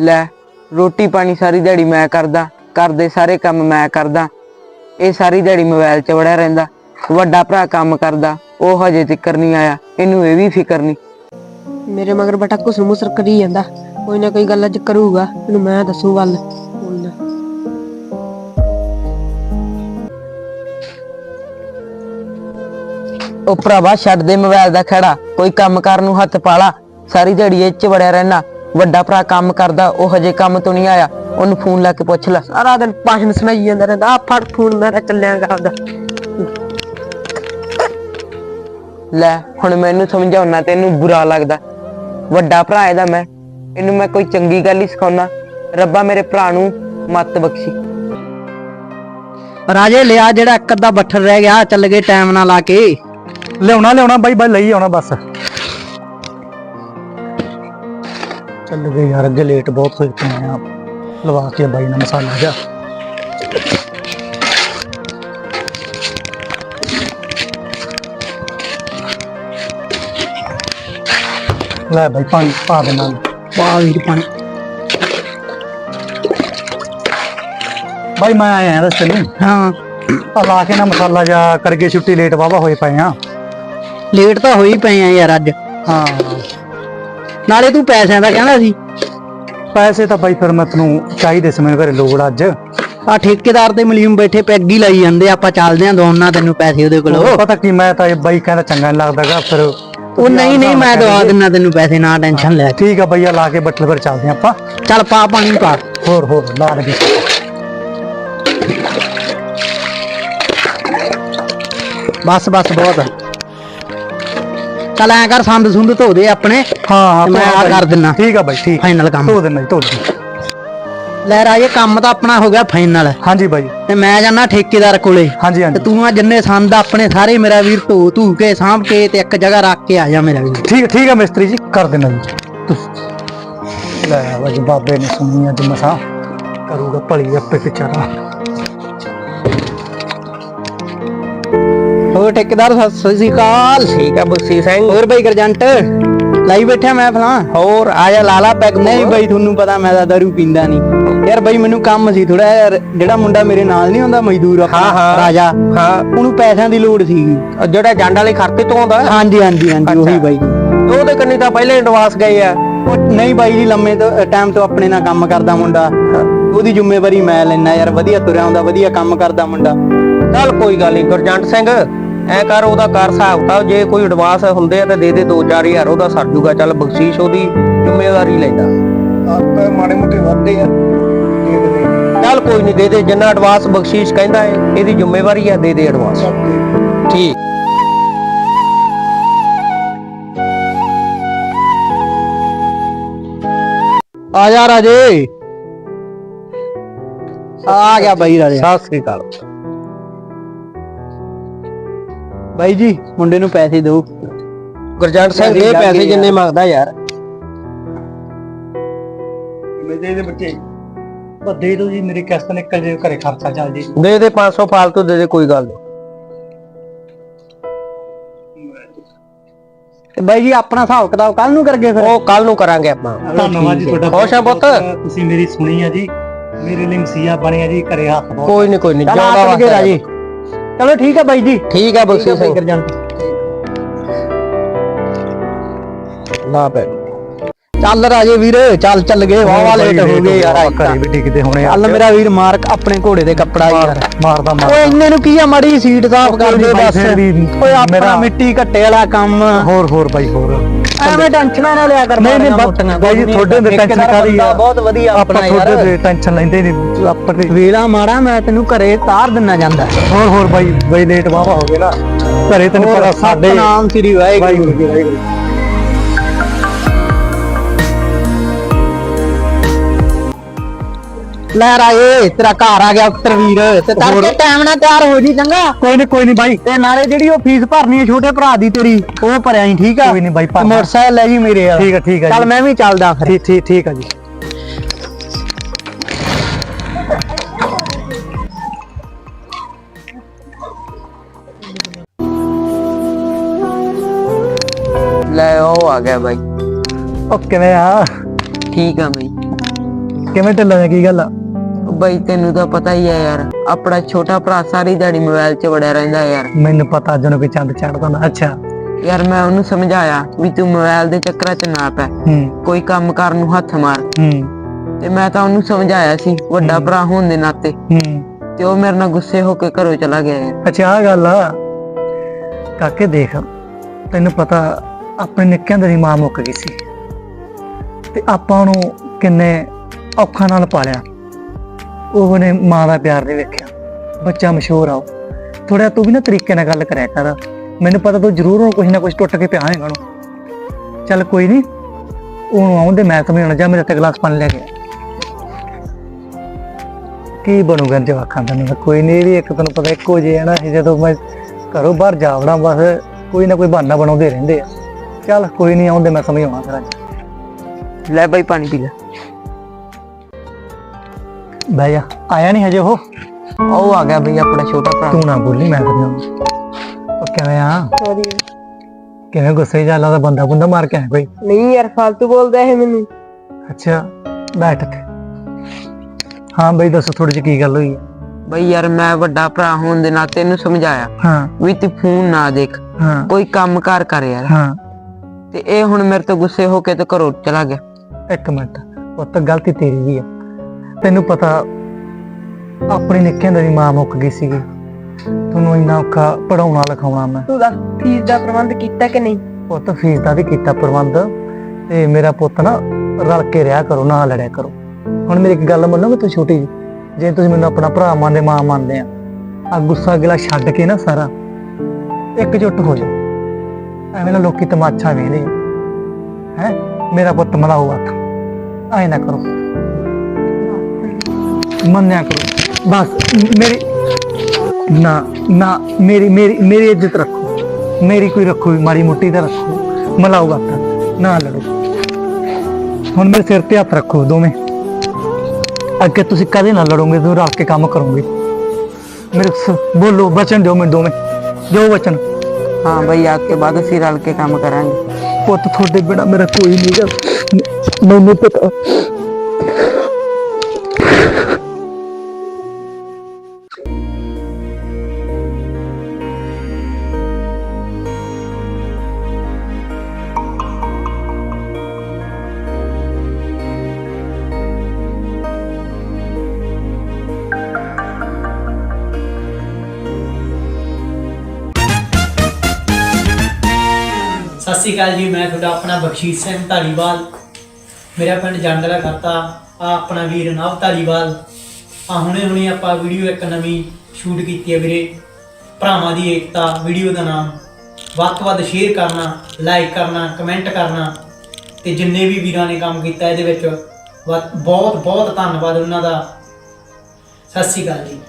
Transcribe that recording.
ਲੈ ਰੋਟੀ ਪਾਣੀ ਸਾਰੀ ਦਿਹਾੜੀ ਮੈਂ ਕਰਦਾ ਘਰ ਦੇ ਸਾਰੇ ਕੰਮ ਮੈਂ ਕਰਦਾ। ਇਹ ਸਾਰੀ ਦਿਹਾੜੀ ਮੋਬਾਈਲ 'ਚ ਵੜਿਆ ਰਹਿੰਦਾ ਵੱਡਾ ਭਰਾ ਕੰਮ ਕਰਦਾ ਉਹ ਹਜੇ ਤੱਕ ਨਹੀਂ ਆਇਆ ਇਹਨੂੰ ਇਹ ਵੀ ਫਿਕਰ ਨਹੀਂ। ਮੇਰੇ ਮਗਰ ਬਟਾ ਕੁਸ ਮੁਸਰ ਕਰੀ ਜਾਂਦਾ ਕੋਈ ਨਾ ਕੋਈ ਗੱਲ ਅੱਜ ਕਰੂਗਾ ਇਹਨੂੰ ਮੈਂ ਦੱਸੂ ਗੱਲ ਹੁਣ ਨਾ। ਉਹ ਭਰਾਵਾ ਛੱਡ ਦੇ ਮੋਬਾਈਲ ਦਾ ਖੜਾ ਕੋਈ ਕੰਮ ਕਰਨ ਨੂੰ ਹੱਥ ਪਾਲਾ ਸਾਰੀ ਦਿਹਾੜੀ ਇਹ 'ਚ ਵੜਿਆ ਰਹਿਣਾ ਵੱਡਾ ਭਰਾ ਕੰਮ ਕਰਦਾ ਉਹ ਹਜੇ ਕੰਮ ਤੋਂ ਨਹੀਂ ਆਇਆ। ਉਹਨੂੰ ਫੋਨ ਲਾ ਕੇ ਪੁੱਛ ਲੈ। ਸਾਰਾ ਦਿਨ ਭਾਸ਼ਣ ਸੁਣਾਈ ਜਾਂਦਾ ਰਹਿੰਦਾ। ਆ ਫੜ ਫੋਨ ਮੇਰਾ ਚੱਲਿਆਗਾ ਆਪਦਾ। ਲੈ ਹੁਣ ਮੈਨੂੰ ਸਮਝਾਉਣਾ ਤੈਨੂੰ ਬੁਰਾ ਲੱਗਦਾ। ਵੱਡਾ ਭਰਾ ਇਹਦਾ ਮੈਂ। ਇਹਨੂੰ ਮੈਂ ਕੋਈ ਚੰਗੀ ਗੱਲ ਹੀ ਸਿਖਾਉਣਾ ਰੱਬਾ ਮੇਰੇ ਭਰਾ ਨੂੰ ਮੱਤ ਬਖਸ਼ੀ। ਰਾਜੇ ਲਿਆ ਜਿਹੜਾ ਇੱਕ ਅੱਧਾ ਬੱਠਲ ਰਹਿ ਗਿਆ ਚੱਲ ਗਏ ਟਾਈਮ ਨਾਲ ਲਾ ਕੇ। ਲਿਆਉਣਾ ਲਿਆਉਣਾ ਬਾਈ ਬਾਈ ਲਈ ਆਉਣਾ ਬਸ। ਚੱਲ ਗਏ ਯਾਰ ਅੱਗੇ ਲੇਟ ਬਹੁਤ ਹੋਏ ਪਏ ਆ ਲਵਾ ਕੇ ਬਾਈ ਨਾਲ ਮਸਾਲਾ ਜਾ ਲੈ ਬਾਈ ਪਾਣੀ ਪਾ ਦੇ ਨਾਲ ਪਾ ਵੀਰ ਪਾਣੀ ਬਾਈ ਮੈਂ ਆਇਆ ਰਸਤੇ ਨੂੰ ਹਾਂ ਆ ਲਾ ਕੇ ਨਾ ਮਸਾਲਾ ਜਾ ਕਰਕੇ ਛੁੱਟੀ ਲੇਟ ਵਾਵਾ ਹੋਏ ਪਏ ਆ ਲੇਟ ਤਾਂ ਹੋਈ ਪਏ ਆ ਯਾਰ ਅੱਜ ਹਾਂ ਨਾਲੇ ਤੂੰ ਪੈਸਿਆਂ ਦਾ ਕਹਿੰਦਾ ਸੀ। ਪੈਸੇ ਤਾਂ ਬਾਈ ਫਿਰ ਮੈਂ ਤੈਨੂੰ ਚਾਹੀਦੇ ਸੀ ਮੈਨੂੰ ਘਰੇ ਲੋੜ ਅੱਜ। ਆ ਠੇਕੇਦਾਰ ਤੇ ਮਲੀਮ ਬੈਠੇ ਪੈਗ ਹੀ ਲਾਈ ਜਾਂਦੇ ਆਪਾਂ ਚੱਲਦੇ ਆਂ ਦੋਨਾਂ ਤੈਨੂੰ ਪੈਸੇ ਉਹਦੇ ਕੋਲੋਂ। ਪਤਾ ਕੀ ਮੈਂ ਤਾਂ ਇਹ ਬਾਈ ਕਹਿੰਦਾ ਚੰਗਾ ਨਹੀਂ ਲੱਗਦਾਗਾ ਫਿਰ ਉਹ ਨਹੀਂ ਨਹੀਂ ਮੈਂ ਦਵਾ ਦਿੰਨਾ ਤੈਨੂੰ ਪੈਸੇ ਨਾ ਟੈਨਸ਼ਨ ਲੈ। ਠੀਕ ਆ ਬਈਆ ਲਾ ਕੇ ਬੱਟਲ ਫਿਰ ਚੱਲਦੇ ਆਪਾਂ। ਚੱਲ ਪਾ ਪਾਣੀ ਪਾ। ਹੋਰ ਹੋਰ ਲਾ ਲਗੇ ਬਸ ਬਸ ਬਹੁਤ ਚੱਲ ਐ ਕਰ ਸੰਦ ਸੁੰਦ ਧੋ ਦੇ ਆਪਣੇ ਹਾਂ ਹਾਂ ਮੈਂ ਆ। ਕਰ ਦਿੰਨਾ। ਠੀਕ ਆ ਬਾਈ ਠੀਕ। ਫਾਈਨਲ ਕੰਮ। ਧੋ ਦੇਣਾ ਜੀ ਧੋ ਦੇਣਾ ਲੈ ਰਾਜੇ ਕੰਮ ਤਾਂ ਆਪਣਾ ਹੋ ਗਿਆ ਫਾਈਨਲ ਹਾਂਜੀ ਬਾਈ। ਤੇ ਮੈਂ ਜਾਣਾ ਠੇਕੇਦਾਰ ਕੋਲੇ। ਹਾਂਜੀ ਤੇ ਹਾਂਜੀ। ਤੂੰ ਆ ਜਿੰਨੇ ਸੰਦ ਆਪਣੇ ਸਾਰੇ ਮੇਰਾ ਵੀਰ ਧੋ ਧੂ ਕੇ ਸਾਂਭ ਕੇ ਤੇ ਇੱਕ ਜਗ੍ਹਾ ਰੱਖ ਕੇ ਆ ਜਾ ਮੇਰਾ ਵੀਰ। ਠੀਕ ਠੀਕ ਆ ਮਿਸਤਰੀ ਜੀ ਕਰ ਦੇਣਾ ਜੀ। ਲੈ ਵਜ ਬਾਬੇ ਨੇ ਸੁਣੀ ਅੱਜ ਮਸਾ। ਕਰੂਗਾ ਭਲੀ ਆਪੇ ਵਿਚਾਰਾ। ਹੋਰ ਠੇਕੇਦਾਰ ਸਤਿ ਸ੍ਰੀ ਅਕਾਲ। ਠੀਕ ਆ ਬਖਸ਼ੀ ਸਿੰਘ। ਹੋਰ ਬਈ ਗਰਜੰਟ ਲਾਈ ਬੈਠਿਆ ਮੈਂ ਫਲਾਂ ਹੋਰ ਆ ਜਾ ਲਾਲਾ ਪੈਗ ਨਹੀਂ ਬਈ ਤੁਹਾਨੂੰ ਪਤਾ ਮੈਂ ਤਾਂ ਦਾਰੂ ਪੀਂਦਾ ਨਹੀਂ। ਯਾਰ ਬਈ ਮੈਨੂੰ ਕੰਮ ਸੀ ਥੋੜਾ ਯਾਰ ਜਿਹੜਾ ਮੁੰਡਾ ਮੇਰੇ ਨਾਲ ਨਹੀਂ ਹੁੰਦਾ ਮਜ਼ਦੂਰ ਆਪਣਾ। ਰਾਜਾ। ਹਾਂ। ਉਹਨੂੰ ਪੈਸਿਆਂ ਦੀ ਲੋੜ ਉਹ ਜਿਹੜਾ ਜੰਡ ਵਾਲੇ ਖਰਤੇ ਤੋਂ ਆਉਂਦਾ? ਹਾਂਜੀ ਹਾਂਜੀ ਹਾਂਜੀ ਉਹੀ ਬਾਈ। ਉਹਦੇ ਕੰਨੀ ਤਾਂ ਪਹਿਲੇ ਐਡਵਾਂਸ ਗਏ ਆ। ਨਹੀਂ ਬਾਈ ਜੀ ਲੰਮੇ ਤੋਂ ਟਾਈਮ ਤੋਂ ਆਪਣੇ ਨਾਲ ਕੰਮ ਕਰਦਾ ਮੁੰਡਾ। ਉਹਦੀ ਜ਼ਿੰਮੇਵਾਰੀ ਮੈਂ ਲੈਣਾ ਯਾਰ ਵਧੀਆ ਤੁਰਿਆ ਹੁੰਦਾ ਵਧੀਆ ਕੰਮ ਕਰਦਾ ਮੁੰਡਾ। ਚੱਲ ਕੋਈ ਗੱਲ ਨਹੀਂ ਗੁਰਜੰਟ ਸਿੰਘ। ਐ ਕਰ ਉਹਦਾ ਕਰ ਹਿਸਾਬ ਤਾਂ ਜੇ ਕੋਈ ਐਡਵਾਂਸ ਹੁੰਦੇ ਆ ਤਾਂ ਦੇ ਦੇ 2-4000 ਉਹਦਾ ਸਰ ਜੂਗਾ। ਚੱਲ ਬਖਸ਼ੀਸ਼ ਉਹਦੀ ਜ਼ਿੰਮੇਵਾਰੀ ਲੈਂਦਾ। ਆਪ ਮਾੜੇ ਮੋਟੇ ਵਾਦੇ ਆ। ਚੱਲ ਕੋਈ ਨਹੀਂ ਦੇ ਦੇ। ਜਿੰਨਾ ਐਡਵਾਂਸ ਬਖਸ਼ੀਸ਼ ਕਹਿੰਦਾ ਹੈ ਇਹਦੀ ਜ਼ਿੰਮੇਵਾਰੀ ਆ ਦੇ ਦੇ ਐਡਵਾਂਸ ਠੀਕ। ਆ ਜਾ ਰਾਜੇ। ਆ ਗਿਆ ਬਾਈ ਰਾਜੇ। ਸਤਿ ਸ੍ਰੀ ਅਕਾਲ। ਬਾਈ ਜੀ ਮੁੰਡੇ ਨੂੰ ਪੈਸੇ ਦਿਓ। ਗੁਰਜੰਟ ਸਿੰਘ ਇਹ ਪੈਸੇ ਜਿੰਨੇ ਮੰਗਦਾ ਯਾਰ। ਮੇਰੇ ਦੇ ਬੱਚੇ। ਬੱਦੇ ਤੋਂ ਜੀ ਮੇਰੀ ਕਿਸ਼ਤ ਨਿਕਲ ਜੇ ਘਰੇ ਖਰਚਾ ਚੱਲ ਜੀ। ਦੇ ਦੇ 500 ਫਾਲਤੂ ਦੇ ਦੇ ਕੋਈ ਗੱਲ ਨਹੀਂ ਤੇ ਬਾਈ ਜੀ ਆਪਣਾ ਹਿਸਾਬ ਕਿਤਾਬ ਕੱਲ ਨੂੰ ਕਰਗੇ ਫਿਰ। ਉਹ ਕੱਲ ਨੂੰ ਕਰਾਂਗੇ ਆਪਾਂ। ਧੰਨਵਾਦ ਜੀ ਤੁਹਾਡਾ ਖੁਸ਼ ਆ ਪੁੱਤ? ਤੁਸੀਂ ਮੇਰੀ ਸੁਣੀ ਆ ਜੀ। ਮੇਰੇ ਲਈ ਮਸੀਹਾ ਬਣਿਆ ਜੀ ਘਰੇ ਹੱਥ ਬਹੁਤ ਕੋਈ ਨਹੀਂ ਕੋਈ ਨਹੀਂ ਚੱਲ ਗਏ ਰਾਜੇ ਚਲੋ ਠੀਕ ਹੈ ਬਾਈ ਜੀ। ਠੀਕ ਆ ਬਖਸ਼ੀਸ਼ ਸਿੰਘ ਗਰਜੰਟ ਨਾ ਪੈ ਚੱਲ ਰਾਜੇ ਵੀਰ ਚੱਲ ਚੱਲ ਗਏ ਵਾਹ ਵਾਹ ਲੇਟ ਹੋ ਗਏ ਯਾਰ ਅੱਜ ਤਾਂ। ਘਰੇ ਵੀ ਟਿਕਦੇ ਹੋਣੇ ਆ ਚੱਲ ਮੇਰਾ ਵੀਰ ਮਾਰਕ ਆਪਣੇ ਘੋੜੇ ਦੇ ਕੱਪੜਾ ਯਾਰ। ਮਾਰਦਾ ਮਾਰ ਓਏ ਇੰਨੇ ਨੂੰ ਕੀ ਆ ਮਾੜੀ ਸੀਟ ਸਾਫ਼ ਕਰ ਦੇ ਬਾਈ ਬਸ ਫਿਰ ਵੀ ਓਏ ਆਪਣਾ ਮਿੱਟੀ ਘੱਟੇ ਵਾਲਾ ਕੰਮ। ਹੋਰ ਹੋਰ ਬਾਈ ਹੋਰ। ਐਵੇਂ ਟੈਨਸ਼ਨਾਂ ਨਾ ਲਿਆ ਕਰ ਨਹੀਂ ਨਹੀਂ ਮੋਟੀਆਂ। ਬਾਈ ਜੀ ਤੁਹਾਡੇ ਦੇ ਟੈਨਸ਼ਨ ਕਾਦੀ ਆ? ਬਹੁਤ ਵਧੀਆ ਆਪਾਂ ਆਪਣਾ ਤੁਹਾਡੇ ਯਾਰ। ਦੇ ਟੈਨਸ਼ਨ ਲੈਂਦੇ ਨਹੀਂ। ਆਪਣੇ ਵੇਲਾ ਮਾੜਾ ਮੈਂ ਤੈਨੂੰ ਘਰੇ ਤਾਰ ਦਿੰਨਾ ਜਾਂਦਾ। ਹੋਰ ਹੋਰ ਬਾਈ ਬਾਈ ਲੇਟ ਵਾਵਾ ਹੋ ਗਏ ਨਾ। ਘਰੇ ਤੈਨੂੰ ਪਤਾ ਸਾਡੇ ਨਾਮ ਸ੍ਰੀ ਵਾਹਿਗੁਰੂ ਵਾਹਿਗੁਰੂ ਲੈ ਰਾਏ ਤੇਰਾ ਘਰ ਆ ਗਿਆ ਉੱਤਰ ਵੀਰ। ਤੇ ਤੜਕੇ ਟਾਈਮ ਨਾਲ ਤਿਆਰ ਹੋ ਜੀ ਚੰਗਾ? ਕੋਈ ਨਹੀਂ ਕੋਈ ਨਹੀਂ ਬਾਈ। ਤੇ ਨਾਲੇ ਜਿਹੜੀ ਉਹ ਫੀਸ ਭਰਨੀ ਹੈ ਛੋਟੇ ਭਰਾ ਦੀ ਤੇਰੀ ਉਹ ਭਰਿਆ ਹੀ ਠੀਕ ਆ? ਕੋਈ ਨੀ ਬਾਈ, ਭਰ ਤੇ ਮੋਟਰਸਾਈਕਲ ਲੈ ਜੀ ਮੇਰੇ ਆ ਠੀਕ ਆ ਠੀਕ ਆ ਚੱਲ ਮੈਂ ਵੀ ਚੱਲਦਾ ਫਿਰ। ਠੀਕ ਠੀਕ ਠੀਕ ਆ ਜੀ। ਲੈ ਉਹ ਆ ਗਿਆ ਬਾਈ। ਉਹ ਕਿਵੇਂ ਆ? ਠੀਕ ਆ ਬਾਈ। ਕਿਵੇਂ ਢਿੱਲਾ ਜਿਹਾ ਕੀ ਗੱਲ ਆ? ਬਈ ਤੈਨੂੰ ਤਾਂ ਪਤਾ ਹੀ ਹੈ ਯਾਰ ਆਪਣਾ ਛੋਟਾ ਭਰਾ ਸਾਰੀ ਦਿਹਾੜੀ ਮੋਬਾਈਲ 'ਚ ਵੜਿਆ ਰਹਿੰਦਾ ਯਾਰ। ਮੈਨੂੰ ਪਤਾ ਨੂੰ ਕੋਈ ਚੰਦ ਚੜਦਾ ਨਾ ਅੱਛਾ। ਯਾਰ ਮੈਂ ਉਹਨੂੰ ਸਮਝਾਇਆ ਵੀ ਤੂੰ ਮੋਬਾਈਲ ਦੇ ਚੱਕਰਾਂ 'ਚ ਨਾ ਪੈ। ਹੂੰ। ਕੋਈ ਕੰਮ ਕਰਨ ਨੂੰ ਹੱਥ ਮਾਰ। ਹੂੰ। ਤੇ ਮੈਂ ਤਾਂ ਉਹਨੂੰ ਸਮਝਾਇਆ ਸੀ ਵੱਡਾ ਭਰਾ ਹੋਣ ਦੇ ਨਾਤੇ। ਹੂੰ। ਤੇ ਉਹ ਮੇਰੇ ਨਾਲ ਗੁੱਸੇ ਹੋ ਕੇ ਘਰੋਂ ਚਲਾ ਗਿਆ ਯਾਰ। ਅੱਛਾ ਆ ਗੱਲ ਆ। ਕਾਕੇ ਦੇਖ ਤੈਨੂੰ ਪਤਾ ਆਪਣੇ ਨਿੱਕਿਆਂ ਦੀ ਮਾਂ ਮੁੱਕ ਗਈ ਸੀ। ਤੇ ਆਪਾਂ ਨੂੰ ਕਿੰਨੇ ਔਖਾ ਨਾਲ ਪਾਲਿਆ। ਉਹਨੇ ਮਾਂ ਦਾ ਪਿਆਰ ਨਹੀਂ ਵੇਖਿਆ। ਬੱਚਾ ਮਸ਼ਹੂਰ ਆ ਥੋੜਾ ਤੂੰ ਵੀ ਨਾ ਤਰੀਕੇ ਨਾਲ ਗੱਲ ਕਰਿਆ ਕਰ। ਮੈਨੂੰ ਪਤਾ ਤੂੰ ਜ਼ਰੂਰ ਹੁਣ ਕੁਝ ਨਾ ਕੁਝ ਟੁੱਟ ਕੇ ਪਿਆ ਹੈਗਾ ਨੂੰ ਚੱਲ ਕੋਈ ਨਹੀਂ ਉਹਨੂੰ ਆਉਂਦੇ ਮੈਂ ਸਮਝਾਉਣਾ ਜਾਂ ਮੇਰੇ ਤੇ ਗਲਾਸ ਪਾਣੀ ਲੈ ਕੇ ਕੀ ਬਣੂਗਾ ਜਵਾਕਾਂ ਦਾ ਨਾ ਕੋਈ ਨਹੀਂ ਇਹ ਵੀ ਇੱਕ ਤੈਨੂੰ ਪਤਾ ਇੱਕੋ ਜੇ ਨਾ ਜਦੋਂ ਮੈਂ ਘਰੋਂ ਬਾਹਰ ਜਾਵੜਾ ਬਸ ਕੋਈ ਨਾ ਕੋਈ ਬਹਾਨਾ ਬਣਾਉਂਦੇ ਰਹਿੰਦੇ ਆ। ਚੱਲ ਕੋਈ ਨਹੀਂ ਆਉਂਦੇ ਮੈਂ ਸਮਝਾਉਣਾ ਫਿਰ ਅੱਜ। ਲੈ ਬਾਈ ਪਾਣੀ ਪੀ ਲੈ। ਬਹਿ ਜਾ। ਆਇਆ ਨਹੀਂ ਹਜੇ ਉਹ? ਉਹ ਆ ਗਿਆ ਬਈ ਆਪਣਾ ਛੋਟਾ ਭਰਾ। ਤੂੰ ਨਾ ਬੋਲੀ ਮੈਂ ਸਮਝਾਉਂਦਾ ਉਹ ਕਿਵੇਂ ਆ? ਕਿਵੇਂ ਗੁੱਸੇ ਜਾ ਦਾ ਬੰਦਾ ਬੰਦਾ ਮਾਰ ਕੇ ਆਇਆ ਕੋਈ? ਨਹੀਂ ਯਾਰ ਫालतू ਬੋਲਦਾ ਇਹ ਮੈਨੂੰ। ਅੱਛਾ ਬੈਠ ਇੱਥੇ। ਹਾਂ ਬਈ ਦੱਸੋ ਥੋੜੀ ਜਿਹੀ ਕੀ ਗੱਲ ਹੋਈ? ਹੈ ਬਈ ਯਾਰ ਮੈਂ ਵੱਡਾ ਭਰਾ ਹੋਣ ਦੇ ਨਾਤੇ ਇਹਨੂੰ ਸਮਝਾਇਆ। ਹਾਂ। ਵੀ ਤੂੰ ਫੋਨ ਨਾ ਦੇਖ। ਹਾਂ। ਕੋਈ ਕੰਮ ਕਾਰ ਕਰ ਯਾਰ। ਹਾਂ। ਤੇ ਇਹ ਹੁਣ ਮੇਰੇ ਤੋਂ ਗੁੱਸੇ ਹੋ ਕੇ ਤੇ ਘਰੋਂ ਚਲਾ ਗਿਆ। ਇੱਕ ਮਿੰਟ। ਉਹ ਤਾਂ ਗਲਤੀ ਤੇਰੀ ਵੀ ਆ। ਤੈਨੂੰ ਪਤਾ ਆਪਣੀ ਨਿੱਕਿਆਂ ਦੀ ਮਾਂ ਮੁੱਕ ਗਈ ਸੀਗੀ। ਤੁਹਾਨੂੰ ਇੰਨਾ ਔਖਾ ਪੜਾਉਣਾ ਲਿਖਾਉਣਾ ਮੈਂ। ਤੂੰ ਦੱਸ ਫੀਸ ਦਾ ਪ੍ਰਬੰਧ ਕੀਤਾ ਕਿ ਨਹੀਂ? ਪੁੱਤ ਫੀਸ ਦਾ ਵੀ ਕੀਤਾ ਪ੍ਰਬੰਧ। ਤੇ ਮੇਰਾ ਪੁੱਤ ਨਾ ਰਲ ਕੇ ਰਿਹਾ ਕਰੋ ਨਾ ਲੜਿਆ ਕਰੋ। ਹੁਣ ਮੇਰੀ ਇੱਕ ਗੱਲ ਮੰਨੋਗੇ ਤੁਸੀਂ ਛੋਟੀ ਜੀ? ਜੇ ਤੁਸੀਂ ਮੈਨੂੰ ਆਪਣਾ ਭਰਾ ਮੰਨਦੇ ਮਾਂ ਮੰਨਦੇ ਆ ਆ ਗੁੱਸਾ ਗਿਲਾ ਛੱਡ ਕੇ ਨਾ ਸਾਰਾ ਇਕਜੁੱਟ ਹੋ ਜਾਓ। ਐਵੇਂ ਨਾ ਲੋਕੀ ਤਮਾਸ਼ਾ ਵੇਖਦੇ ਹੈ? ਮੇਰਾ ਪੁੱਤ ਮਲਾਓ ਹੱਥ। ਐ ਨਾ ਕਰੋ। ਮੰਨਿਆ ਕਰੋ ਬਸ ਮੇਰੀ ਨਾ ਨਾ ਮੇਰੀ ਮੇਰੀ ਮੇਰੀ ਇੱਜ਼ਤ ਰੱਖੋ ਮੇਰੀ ਕੋਈ ਰੱਖੋ ਵੀ ਮਾੜੀ ਮੋਟੀ ਤਾਂ ਰੱਖੋ ਮਲਾਓ ਹੱਥ ਨਾ ਲੜੋ ਹੁਣ ਮੇਰੇ ਸਿਰ ਤੇ ਹੱਥ ਰੱਖੋ ਦੋਵੇਂ ਅੱਗੇ ਤੁਸੀਂ ਕਦੇ ਨਾ ਲੜੋਗੇ ਤੁਸੀਂ ਰਲ ਕੇ ਕੰਮ ਕਰੋਗੇ ਮੇਰੇ ਸ- ਬੋਲੋ ਬਚਨ ਦਿਓ ਮੈਨੂੰ ਦੋਵੇਂ ਦਿਓ ਵਚਨ ਹਾਂ ਬਈ ਅੱਜ ਤੋਂ ਬਾਅਦ ਅਸੀਂ ਰਲ ਕੇ ਕੰਮ ਕਰਾਂਗੇ ਪੁੱਤ ਤੁਹਾਡੇ ਬਿਨਾ ਮੇਰਾ ਕੋਈ ਨਹੀਂ ਗਾ ਮੈਨੂੰ ਪਤਾ ਸਤਿ ਸ਼੍ਰੀ ਅਕਾਲ ਜੀ, ਮੈਂ ਤੁਹਾਡਾ ਆਪਣਾ ਬਖਸ਼ੀਸ਼ ਸਿੰਘ ਧਾਲੀਵਾਲ। ਮੇਰਾ ਪਿੰਡ ਜੰਡਲਾ ਕਰਤਾ ਆ ਆਪਣਾ ਵੀਰ ਨਵ ਧਾਲੀਵਾਲ। ਆ ਹੁਣੇ ਹੁਣੇ ਆਪਾਂ ਵੀਡੀਓ ਇੱਕ ਨਵੀਂ ਸ਼ੂਟ ਕੀਤੀ ਹੈ ਵੀਰੇ। ਭਰਾਵਾਂ ਦੀ ਏਕਤਾ, ਵੀਡੀਓ ਦਾ ਨਾਮ। ਵੱਧ ਤੋਂ ਵੱਧ ਸ਼ੇਅਰ ਕਰਨਾ ਲਾਈਕ ਕਰਨਾ ਕਮੈਂਟ ਕਰਨਾ। ਤੇ ਜਿੰਨੇ ਵੀ ਵੀਰਾਂ ਨੇ ਕੰਮ ਕੀਤਾ ਇਹਦੇ ਵਿੱਚ, ਵੱਧ- ਬਹੁਤ ਬਹੁਤ ਧੰਨਵਾਦ ਉਹਨਾਂ ਦਾ। ਸਤਿ ਸ਼੍ਰੀ ਅਕਾਲ ਜੀ।